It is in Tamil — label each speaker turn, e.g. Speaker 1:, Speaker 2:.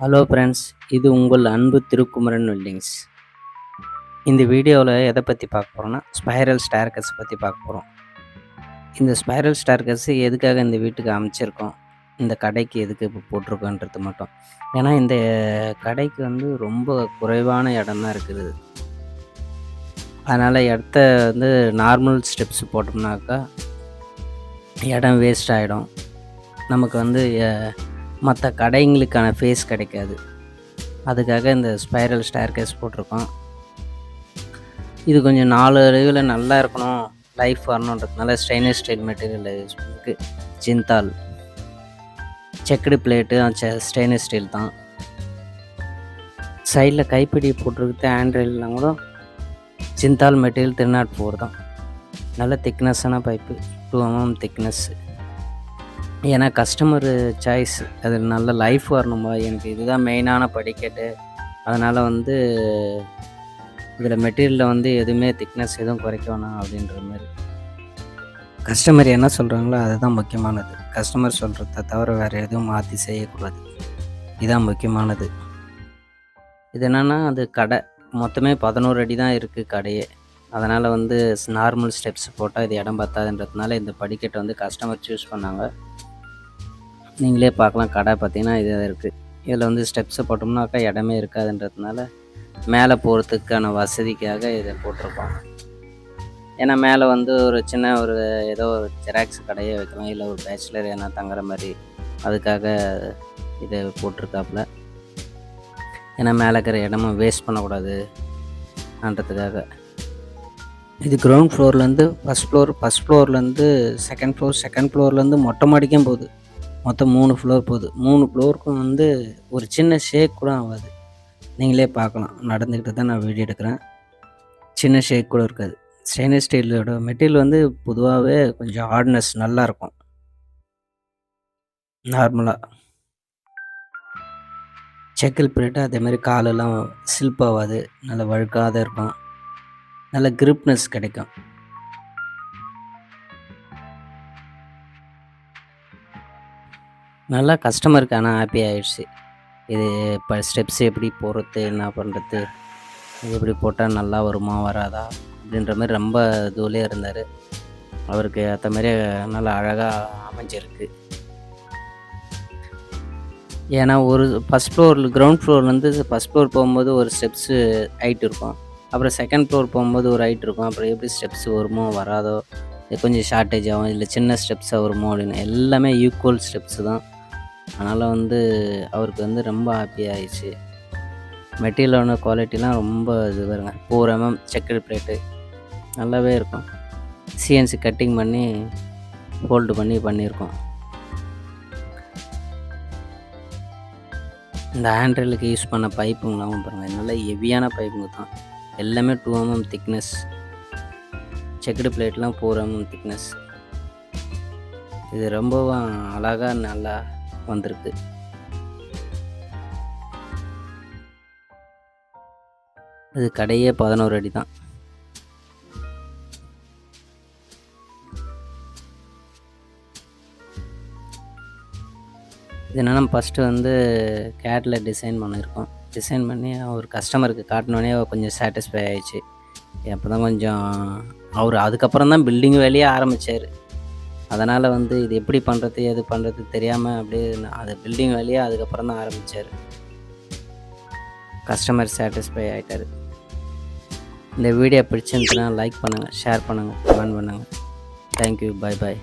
Speaker 1: ஹலோ ஃப்ரெண்ட்ஸ் இது உங்கள் அன்பு திருக்குமரன் வெல்டிங்ஸ் இந்த வீடியோவில் எதை பற்றி பார்க்க போகிறோன்னா ஸ்பைரல் ஸ்டேர்கஸ் பற்றி பார்க்க போகிறோம் இந்த ஸ்பைரல் ஸ்டார்கர்ஸ் எதுக்காக இந்த வீட்டுக்கு அமைச்சிருக்கோம்? இந்த கடைக்கு எதுக்கு இப்போ போட்டிருக்கோன்றது மட்டும். ஏன்னா இந்த கடைக்கு வந்து ரொம்ப குறைவான இடம் தான் இருக்குது. அதனால் இடத்த வந்து நார்மல் ஸ்டெப்ஸ் போட்டோம்னாக்கா இடம் வேஸ்ட் ஆகிடும் நமக்கு வந்து மற்ற கடைங்களுக்கான ஃபேஸ் கிடைக்காது. அதுக்காக இந்த ஸ்பைரல் ஸ்டேர்கேஸ் போட்டிருக்கோம். இது கொஞ்சம் நாலு அறிவில் நல்லா இருக்கணும். லைஃப் வரணுன்றதுனால ஸ்டெயின்லெஸ் ஸ்டீல் மெட்டீரியல் யூஸ் பண்ணிருக்கு. Jindal. Chequered plate stainless steel தான். சைடில் கைப்பிடி போட்டிருக்கிறது ஆண்ட்ராய்டெலாம் கூட ஜிந்தால் மெட்டீரியல் திருநாட் ஃபோர் தான். நல்ல திக்னஸ்ஸான பைப்பு டூ எம்எம் திக்னஸ்ஸு ஏன்னா கஸ்டமர் சாய்ஸ் அது நல்ல லைஃப் வரணுமா எனக்கு இதுதான் மெயினான படிக்கட்டு. அதனால் வந்து இதில் மெட்டீரியலில் வந்து எதுவுமே திக்னஸ் எதுவும் குறைக்க வேணாம் அப்படின்ற மாதிரி. கஸ்டமர் என்ன சொல்கிறாங்களோ அதுதான் முக்கியமானது. கஸ்டமர் சொல்கிறத தவிர வேறு எதுவும் மாற்றி செய்யக்கூடாது. இதுதான் முக்கியமானது. இது என்னென்னா அது கடை. மொத்தமே பதினோரு அடி தான் இருக்குது கடையே. அதனால் வந்து நார்மல் ஸ்டெப்ஸ் போட்டால் இது இடம் பத்தாதுன்றதுனால இந்த படிக்கட்டை வந்து கஸ்டமர் சூஸ் பண்ணாங்க. நீங்களே பார்க்கலாம். கடை பார்த்தீங்கன்னா இது இருக்குது இதில் வந்து ஸ்டெப்ஸை போட்டோம்னாக்கா இடமே இருக்காதுன்றதுனால மேலே போகிறதுக்கான வசதிக்காக இதை போட்டிருக்கோம். ஏன்னா மேலே வந்து ஒரு சின்ன ஒரு ஏதோ ஒரு ஜெராக்ஸ் கடையை வைக்கலாம். இல்லை ஒரு பேச்சுலர் ஏன்னா தங்குற மாதிரி அதுக்காக இதை போட்டிருக்காப்புல. ஏன்னா மேலே இருக்கிற இடமும் வேஸ்ட் பண்ணக்கூடாது பண்ணக்கூடாதுன்றதுக்காக இது கிரவுண்ட் ஃப்ளோர்லேருந்து ஃபஸ்ட் ஃப்ளோர் ஃபஸ்ட் ஃப்ளோர்லேருந்து செகண்ட் ஃப்ளோர் செகண்ட் ஃப்ளோர்லேருந்து மொட்டை மாடிக்கும் போகுது. மொத்தம் மூணு ஃப்ளோர் போகுது. மூணு ஃப்ளோருக்கும் வந்து ஒரு சின்ன ஷேக் கூட ஆகாது. நீங்களே பார்க்கலாம். நடந்துக்கிட்டு தான் நான் வீடியோ எடுக்கிறேன். சின்ன ஷேக் கூட இருக்காது. ஸ்டெயின்லெஸ் ஸ்டீலோட மெட்டீரியல் வந்து பொதுவாகவே கொஞ்சம் ஹார்ட்னஸ் நல்லாயிருக்கும் நார்மலாக செக்கில் பிளேட்டு அதேமாதிரி காலெல்லாம் ஸ்லிப் ஆகாது. நல்ல வழுக்காத இருக்கும் நல்ல கிரிப்னஸ் கிடைக்கும். நல்லா கஸ்டமருக்கு ஆனால் ஹாப்பி ஆகிடுச்சு இது இப்போ ஸ்டெப்ஸ் எப்படி போகிறது என்ன பண்ணுறது இது எப்படி போட்டால் நல்லா வருமா வராதா அப்படின்ற மாதிரி ரொம்ப இதுவிலே இருந்தார். அவருக்கு ஏற்ற மாதிரி நல்லா அழகாக அமைஞ்சிருக்கு. ஏன்னா ஒரு ஃபஸ்ட் ஃப்ளோர் கிரவுண்ட் ஃப்ளோர்லேருந்து ஃபஸ்ட் ஃப்ளோர் போகும்போது ஒரு ஸ்டெப்ஸு ஹைட் இருக்கும். அப்புறம் செகண்ட் ஃப்ளோர் போகும்போது ஒரு ஹைட் இருக்கும். அப்புறம் எப்படி ஸ்டெப்ஸ் வருமோ வராதோ கொஞ்சம் ஷார்ட்டேஜ் ஆகும். இல்லை சின்ன ஸ்டெப்ஸாக வருமோ அப்படின்னு எல்லாமே ஈக்குவல் ஸ்டெப்ஸு தான். அதனால் வந்து அவருக்கு வந்து ரொம்ப ஹாப்பியாகிடுச்சு மெட்டீரியலோட குவாலிட்டிலாம் ரொம்ப இது வருங்க ஃபோர் எம்எம் செக்கடு பிளேட்டு நல்லாவே இருக்கும். சிஎன்சி கட்டிங் பண்ணி ஃபோல்டு பண்ணி பண்ணியிருக்கோம். இந்த ஹேண்ட்ரெயிலுக்கு யூஸ் பண்ண பைப்புங்களாவும் பாருங்கள் நல்ல ஹெவியான பைப்புங்க தான். எல்லாமே டூ எம்எம் திக்னஸ் செக்குடு பிளேட்லாம் ஃபோர் எம்எம் திக்னஸ் இது ரொம்பவும் அழகாக நல்லா வந்திருக்கு. இது கடையே பதினோரு அடி தான். இது என்னென்னா ஃபஸ்ட்டு வந்து கேட்டில் டிசைன் பண்ணியிருக்கோம். டிசைன் பண்ணி அவர் கஸ்டமருக்கு காட்டினோடனே கொஞ்சம் சாட்டிஸ்ஃபை ஆயிடுச்சு. அப்போ தான் கொஞ்சம் அவர் அதுக்கப்புறம் தான் பில்டிங் வேலையே ஆரம்பித்தார் அதனால் வந்து இது எப்படி பண்ணுறது எது பண்ணுறது தெரியாமல் அப்படியே அது பில்டிங் வேலையே அதுக்கப்புறம் தான் ஆரம்பித்தார் கஸ்டமர் சாட்டிஸ்ஃபை ஆகிட்டார் இந்த வீடியோ பிடிச்சிருந்துச்சுன்னா லைக் பண்ணுங்கள் ஷேர் பண்ணுங்கள் கமெண்ட் பண்ணுங்கள் தேங்க்யூ பாய் பாய்